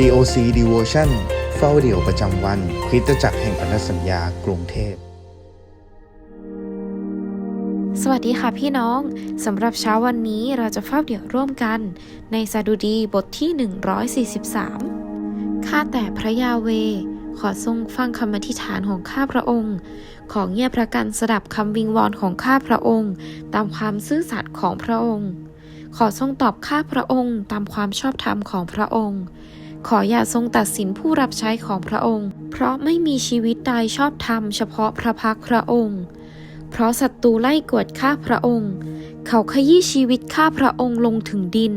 COC Devotion เฝ้าเดี่ยวประจำวันคริสตจักรแห่งพันธสัญญากรุงเทพ สวัสดีค่ะพี่น้อง สำหรับเช้าวันนี้เราจะเฝ้าเดี่ยวร่วมกัน ในสดุดีบทที่ 143 ข้าแต่พระยาเว ขอทรงฟังคำอธิษฐานของข้าพระองค์ ขอเงียบพระกันสดับคำวิงวอนของข้าพระองค์ ตามความซื่อสัตย์ของพระองค์ ขอทรงตอบข้าพระองค์ตามความชอบธรรมของพระองค์ ขออย่าทรงตัดสินผู้รับใช้ของพระองค์ เพราะไม่มีชีวิตใดชอบธรรมเฉพาะพระพักพระองค์ เพราะศัตรูไล่กวดข้าพระองค์ เขาขยี้ชีวิตข้าพระองค์ลงถึงดิน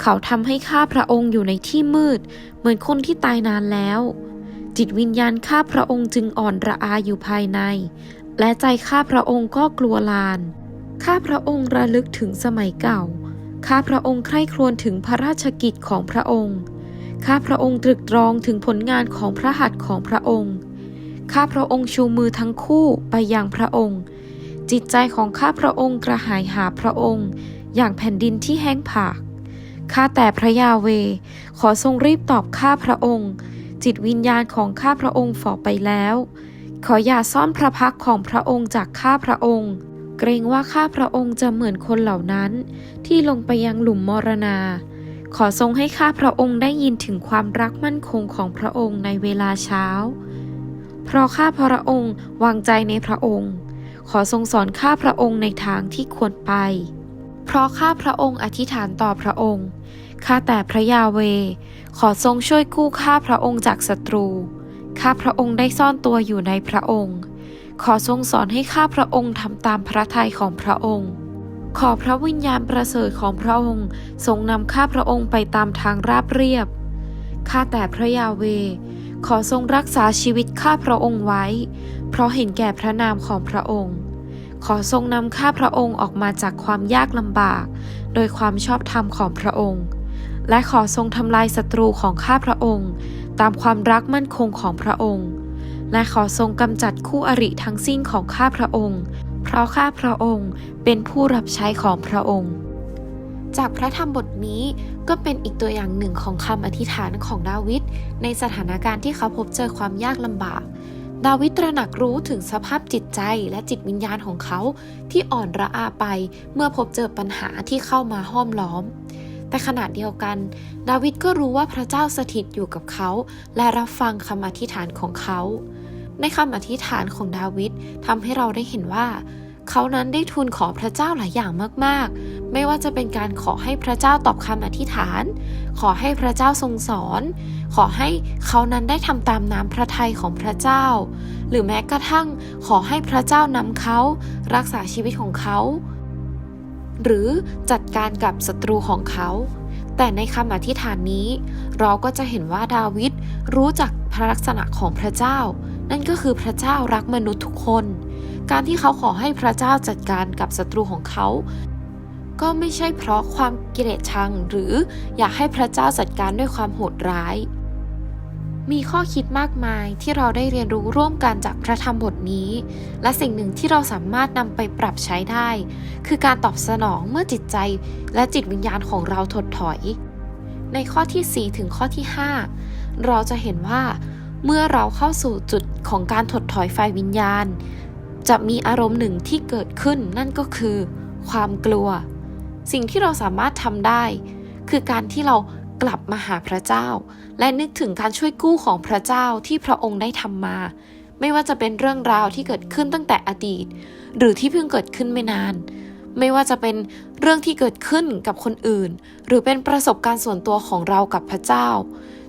เขาทำให้ข้าพระองค์อยู่ในที่มืด เหมือนคนที่ตายนานแล้ว จิตวิญญาณข้าพระองค์จึงอ่อนระอาอยู่ภายใน และใจข้าพระองค์ก็กลัวลานข้าพระองค์ระลึกถึงสมัยเก่า ข้าพระองค์ใคร่ครวญถึงพระราชกิจของพระองค์ ข้าพระองค์ตรึกตรองถึงผลงานของพระหัตถ์ของพระองค์ ข้าพระองค์ชูมือทั้งคู่ไปยังพระองค์ จิตใจของข้าพระองค์กระหายหาพระองค์ อย่างแผ่นดินที่แห้งผาก ข้าแต่พระยาเว ขอทรงรีบตอบข้าพระองค์ จิตวิญญาณของข้าพระองค์ฝ่อไปแล้ว ขออย่าซ่อนพระพักของพระองค์จากข้าพระองค์ เกรงว่าข้าพระองค์จะเหมือนคนเหล่านั้น ที่ลงไปยังหลุมมรณา ขอทรงให้ข้าพระองค์ได้ยินถึงความรักมั่นคงของพระองค์ในเวลาเช้า เพราะข้าพระองค์วางใจในพระองค์ ขอทรงสอนข้าพระองค์ในทางที่ควรไป เพราะข้าพระองค์อธิษฐานต่อพระองค์ ข้าแต่พระยาเว ขอทรงช่วยกู้ข้าพระองค์จากศัตรู ข้าพระองค์ได้ซ่อนตัวอยู่ในพระองค์ ขอทรงสอนให้ข้าพระองค์ทำตามพระทัยของพระองค์ ขอพระวิญญาณประเสริฐของพระองค์ทรงนำข้าพระองค์ไปตามทางราบเรียบ ข้าแต่พระยาเว ขอทรงรักษาชีวิตข้าพระองค์ไว้ เพราะเห็นแก่พระนามของพระองค์ ขอทรงนำข้าพระองค์ออกมาจากความยากลำบาก โดยความชอบธรรมของพระองค์ และขอทรงทำลายศัตรูของข้าพระองค์ ตามความรักมั่นคงของพระองค์ และขอทรงกำจัดคู่อริทั้งสิ้นของข้าพระองค์ ราะข้าพระองค์เป็นผู้รับใช้ของพระองค์ จากพระธรรมบทนี้ก็เป็นอีกตัวอย่างหนึ่งของคำอธิษฐานของดาวิดในสถานการณ์ที่เขาพบเจอความยากลำบาก ดาวิดตระหนักรู้ถึงสภาพจิตใจและจิตวิญญาณของเขาที่อ่อนระอาไปเมื่อพบเจอปัญหาที่เข้ามาห้อมล้อมแต่ขณะเดียวกัน ดาวิดก็รู้ว่าพระเจ้าสถิตอยู่กับเขา และรับฟังคำอธิษฐานของเขา ในคำอธิษฐานของดาวิดทำให้เราได้เห็นว่า เขานั้นได้ทูลขอพระเจ้าหลายอย่างมากๆ ไม่ว่าจะเป็นการขอให้พระเจ้าตอบคำอธิษฐาน ขอให้พระเจ้าทรงสอน ขอให้เขานั้นได้ทำตามน้ำพระทัยของพระเจ้า หรือแม้กระทั่งขอให้พระเจ้านำเขารักษาชีวิตของเขา หรือจัดการกับศัตรูของเขา แต่ในคำอธิษฐานนี้ เราก็จะเห็นว่าดาวิดรู้จักพระลักษณะของพระเจ้า นั่นก็คือพระเจ้ารักมนุษย์ทุกคน การที่เขาขอให้พระเจ้าจัดการกับศัตรูของเขา ก็ไม่ใช่เพราะความเกลียดชังหรืออยากให้พระเจ้าจัดการด้วยความโหดร้าย มีข้อคิดมากมายที่เราได้เรียนรู้ร่วมกันจากพระธรรมบทนี้ และสิ่งหนึ่งที่เราสามารถนำไปปรับใช้ได้ คือการตอบสนองเมื่อจิตใจและจิตวิญญาณของเราถดถอย ในข้อที่ 4 ถึงข้อที่ 5 เราจะเห็นว่า เมื่อเราเข้าสู่จุดของการถดถอยไฟวิญญาณ จะมีอารมณ์หนึ่งที่เกิดขึ้นนั่นก็คือ ความกลัว สิ่งที่เราสามารถทำได้ คือการที่เรากลับมาหาพระเจ้า และนึกถึงการช่วยกู้ของพระเจ้าที่พระองค์ได้ทำมา ไม่ว่าจะเป็นเรื่องราวที่เกิดขึ้นตั้งแต่อดีต หรือที่เพิ่งเกิดขึ้นไม่นาน ไม่ว่าจะเป็นเรื่องที่เกิดขึ้นกับคนอื่น หรือเป็นประสบการณ์ส่วนตัวของเรากับพระเจ้า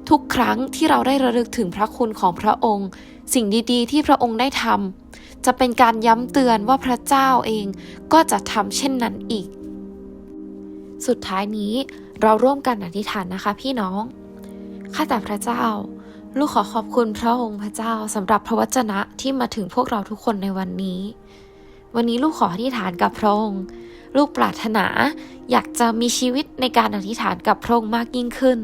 ทุกครั้งที่เราได้ระลึกถึงพระคุณของพระองค์ สิ่งดีๆ ที่พระองค์ได้ทำจะเป็นการย้ำเตือนว่าพระเจ้าเองก็จะทำเช่นนั้นอีก สุดท้ายนี้เราร่วมกันอธิษฐานนะคะพี่น้อง ข้าแต่พระเจ้า ลูกขอขอบคุณพระองค์พระเจ้าสำหรับพระวจนะที่มาถึงพวกเราทุกคนในวันนี้ วันนี้ลูกขออธิษฐานกับพระองค์ ลูกปรารถนาอยากจะมีชีวิตในการอธิษฐานกับพระองค์มากยิ่งขึ้น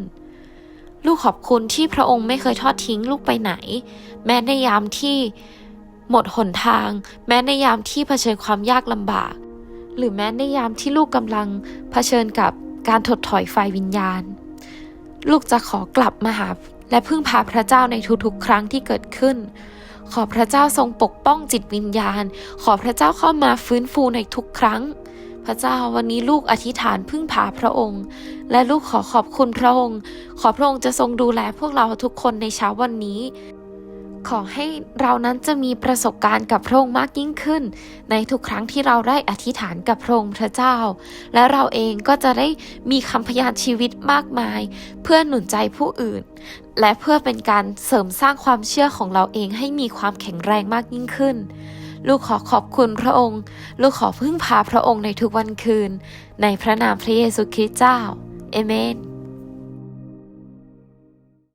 ลูกขอบคุณที่พระองค์ไม่เคยทอดทิ้งลูกไปไหน แม้ในยามที่หมดหนทาง แม้ในยามที่เผชิญความยากลำบาก หรือแม้ในยามที่ลูกกำลังเผชิญกับการถดถอยไฟวิญญาณ ลูกจะขอกลับมาหาและพึ่งพาพระเจ้าในทุกๆ ครั้งที่เกิดขึ้น ขอพระเจ้าทรงปกป้องจิตวิญญาณ ขอพระเจ้าเข้ามาฟื้นฟูในทุกครั้ง พระเจ้าวันนี้ลูกอธิษฐานพึ่งพาพระองค์ และลูกขอขอบคุณพระองค์ ขอพระองค์จะทรงดูแลพวกเราทุกคนในเช้าวันนี้ ขอให้เรานั้นจะมีประสบการณ์กับพระองค์มากยิ่งขึ้น ในทุกครั้งที่เราได้อธิษฐานกับพระองค์พระเจ้า และเราเองก็จะได้มีคำพยานชีวิตมากมาย เพื่อหนุนใจผู้อื่น และเพื่อเป็นการเสริมสร้างความเชื่อของเราเองให้มีความแข็งแรงมากยิ่งขึ้นลูกขอขอบคุณพระองค์ ลูกขอพึ่งพาพระองค์ในทุกวันคืน ในพระนามพระเยซูคริสต์เจ้า เอเมน